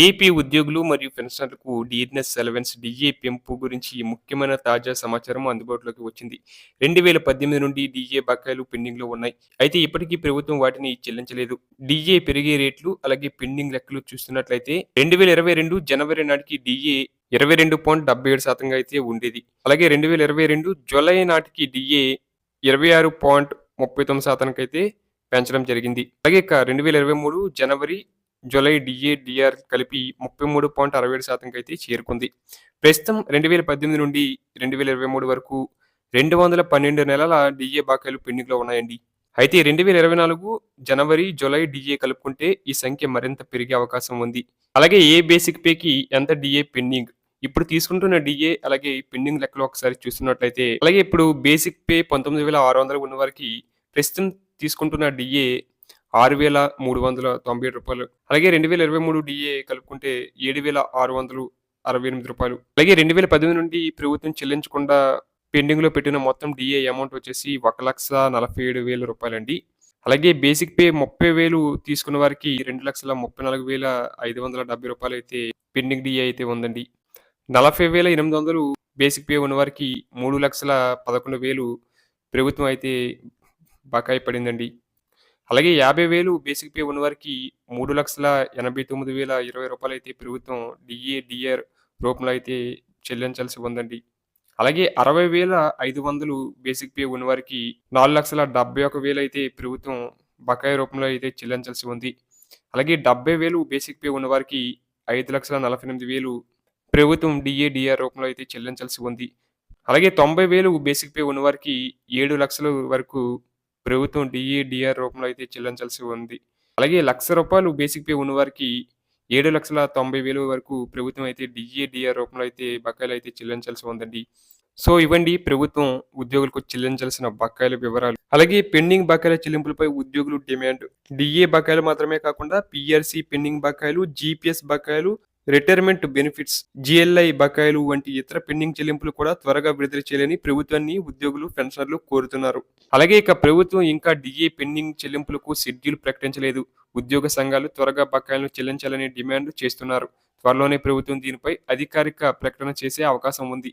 AP ఉద్యోగులు మరియు పెన్షనర్లకు డిఎన్ఎస్ అలవెన్స్ డిఏ పెంపు గురించి ముఖ్యమైన తాజా సమాచారం అందుబాటులోకి వచ్చింది. రెండు వేల పద్దెనిమిది నుండి డిఏ బకాయిలు పెండింగ్లో ఉన్నాయి. అయితే ఇప్పటికీ ప్రభుత్వం వాటిని చెల్లించలేదు. డిఏ పెరిగే రేట్లు అలాగే పెండింగ్ లెక్కలు చూస్తున్నట్లయితే రెండు వేల ఇరవై రెండు జనవరి నాటికి డిఏ ఇరవై రెండు పాయింట్ డెబ్బై ఏడు శాతంగా అయితే ఉండేది. అలాగే రెండు వేల ఇరవై రెండు జూలై నాటికి డిఏ ఇరవై ఆరు పాయింట్ ముప్పై తొమ్మిది శాతానికి అయితే పెంచడం జరిగింది. అలాగే రెండు వేల ఇరవై మూడు జనవరి జూలై డిఏ డిఆర్ కలిపి ముప్పై మూడు పాయింట్ అరవై ఏడు శాతంకి అయితే చేరుకుంది. ప్రస్తుతం రెండు వేల పద్దెనిమిది నుండి రెండు వేల ఇరవై మూడు వరకు రెండు వందల పన్నెండు నెలల డిఏ బాకాయలు పెండింగ్లో ఉన్నాయండి. అయితే రెండు వేల ఇరవై నాలుగు జనవరి జూలై డిఏ కలుపుకుంటే ఈ సంఖ్య మరింత పెరిగే అవకాశం ఉంది. అలాగే ఏ బేసిక్ పేకి ఎంత డిఏ పెండింగ్? ఇప్పుడు తీసుకుంటున్న డిఏ అలాగే పెండింగ్ లెక్కలు ఒకసారి చూస్తున్నట్లయితే అలాగే ఇప్పుడు బేసిక్ పే పంతొమ్మిది వేల ఆరు వందలు ఉన్న వారికి ప్రస్తుతం తీసుకుంటున్న డిఏ ఆరు వేల మూడు వందల తొంభై ఏడు రూపాయలు. అలాగే రెండు వేల ఇరవై మూడు డిఏ కలుపుకుంటే ఏడు వేల ఆరు వందలు అరవై ఎనిమిది రూపాయలు. అలాగే రెండు వేల పదిహేను నుండి ప్రభుత్వం చెల్లించకుండా పెండింగ్లో పెట్టిన మొత్తం డిఏ అమౌంట్ వచ్చేసి ఒక లక్ష నలభై ఏడు వేల రూపాయలండి. అలాగే బేసిక్ పే ముప్పై వేలు తీసుకున్న వారికి రెండు లక్షల ముప్పై నాలుగు వేల ఐదు వందల డెబ్బై రూపాయలు అయితే పెండింగ్ డిఏ అయితే ఉందండి. నలభై వేల ఎనిమిది వందలు బేసిక్ పే ఉన్న వారికి మూడు లక్షల పదకొండు వేలు ప్రభుత్వం అయితే బకాయి పడిందండి. అలాగే యాభై వేలు బేసిక్ పే ఉన్నవారికి మూడు లక్షల ఎనభై తొమ్మిది వేల ఇరవై రూపాయలు అయితే ప్రభుత్వం డిఏ డిఆర్ రూపంలో అయితే చెల్లించాల్సి ఉందండి. అలాగే అరవై వేల ఐదు వందలు బేసిక్ పే ఉన్నవారికి నాలుగు లక్షల డెబ్బై ఒక వేలు అయితే ప్రభుత్వం బకాయి రూపంలో అయితే చెల్లించాల్సి ఉంది. అలాగే డెబ్బై వేలు బేసిక్ పే ఉన్నవారికి ఐదు లక్షల నలభై ఎనిమిది వేలు ప్రభుత్వం డిఏ డిఆర్ రూపంలో అయితే చెల్లించాల్సి ఉంది. అలాగే తొంభై వేలు బేసిక్ పే ఉన్నవారికి ఏడు లక్షల వరకు ప్రభుత్వం డిఏ డిఆర్ రూపంలో అయితే చెల్లించాల్సి ఉంది. అలాగే లక్ష రూపాయలు బేసిక్ పే ఉన్నవారికి ఏడు లక్షల తొంభై వేల వరకు ప్రభుత్వం అయితే డిఏ డిఆర్ రూపంలో అయితే బకాయిలు అయితే చెల్లించాల్సి ఉందండి. సో ఇవ్వండి. ప్రభుత్వం ఉద్యోగులకు చెల్లించాల్సిన బకాయిల వివరాలు. అలాగే పెండింగ్ బకాయిల చెల్లింపులపై ఉద్యోగులు డిమాండ్. డిఏ బకాయిలు మాత్రమే కాకుండా పిఆర్సి పెండింగ్ బకాయిలు జీపీఎస్ బకాయిలు రిటైర్మెంట్ బెనిఫిట్స్ జిఎల్ఐ బకాయిలు వంటి ఇతర పెండింగ్ చెల్లింపులు కూడా త్వరగా విడుదల చేయాలని ప్రభుత్వాన్ని ఉద్యోగులు పెన్షనర్లు కోరుతున్నారు. అలాగే ఇక ప్రభుత్వం ఇంకా డిఏ పెండింగ్ చెల్లింపులకు షెడ్యూల్ ప్రకటించలేదు. ఉద్యోగ సంఘాలు త్వరగా బకాయిలను చెల్లించాలని డిమాండ్ చేస్తున్నారు. త్వరలోనే ప్రభుత్వం దీనిపై అధికారిక ప్రకటన చేసే అవకాశం ఉంది.